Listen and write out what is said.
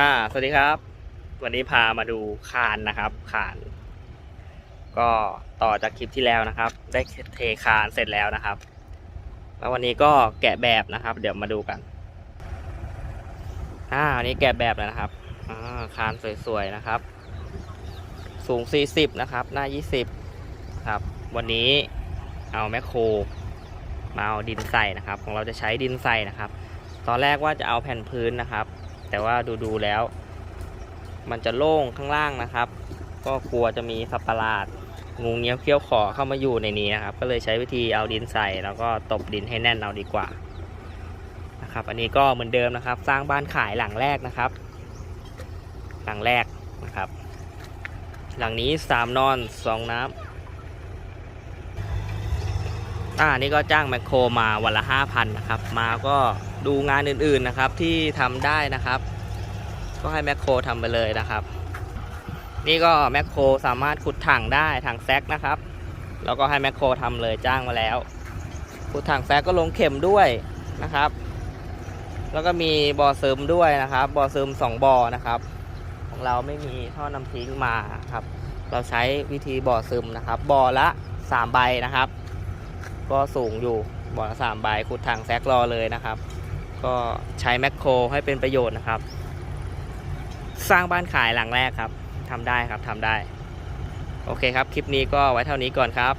อ่า สวัสดีครับ วันนี้พามาดูคานนะครับ คาน ก็ต่อจากคลิปที่แล้วนะครับ ได้เทคานเสร็จแล้วนะครับ แล้ววันนี้ก็แกะแบบนะครับ เดี๋ยวมาดูกัน อ่าอันนี้แกะแบบแล้วนะครับ อ่า คานสวยๆนะครับ สูง 40 นะครับ หน้า 20 ครับ วันนี้เอาแมคโครมาเอาดินใส่นะครับ ของเราจะใช้ดินใส่นะครับ ตอนแรกว่าจะเอาแผ่นพื้นนะครับ แต่ว่าดูดูๆแล้ว มันจะโล่งข้างล่างนะครับ ก็กลัวจะมีสัประหลาด งูเงี้ยวเขี้ยวขอเข้ามาอยู่ในนี้นะครับ ก็เลยใช้วิธีเอาดินใส่ แล้วก็ตบดินให้แน่นเอาดีกว่านะครับ อันนี้ก็เหมือนเดิมนะครับ สร้างบ้านขายหลังแรกนะครับ หลังแรกนะครับ หลังนี้สามนอนสองน้ำอ่านี่ก็จ้างแมคโครมาวันละห้าพันนะครับ มาก็ ดูงานอื่นๆนะครับที่ทำได้นะครับ ก็ให้แมคโครทำไปเลยนะครับ นี่ก็แมคโครสามารถขุดถังได้ถังแซกนะครับ แล้วก็ให้แมคโครทำเลยจ้างมาแล้วขุดถังแซกก็ลงเข็มด้วยนะครับ แล้วก็มีบ่อซึมด้วยนะครับบ่อซึมสองบ่อนะครับ ของเราไม่มีท่อน้ำทิ้งมาครับ เราใช้วิธีบ่อซึมนะครับบ่อละสามใบนะครับ ก็สูงอยู่บ่อละสามใบขุดถังแซกรอเลยนะครับ ก็ใช้แมคโครให้เป็นประโยชน์นะครับ สร้างบ้านขายหลังแรกครับทำได้ครับทำได้ โอเคครับ คลิปนี้ก็ไว้เท่านี้ก่อนครับ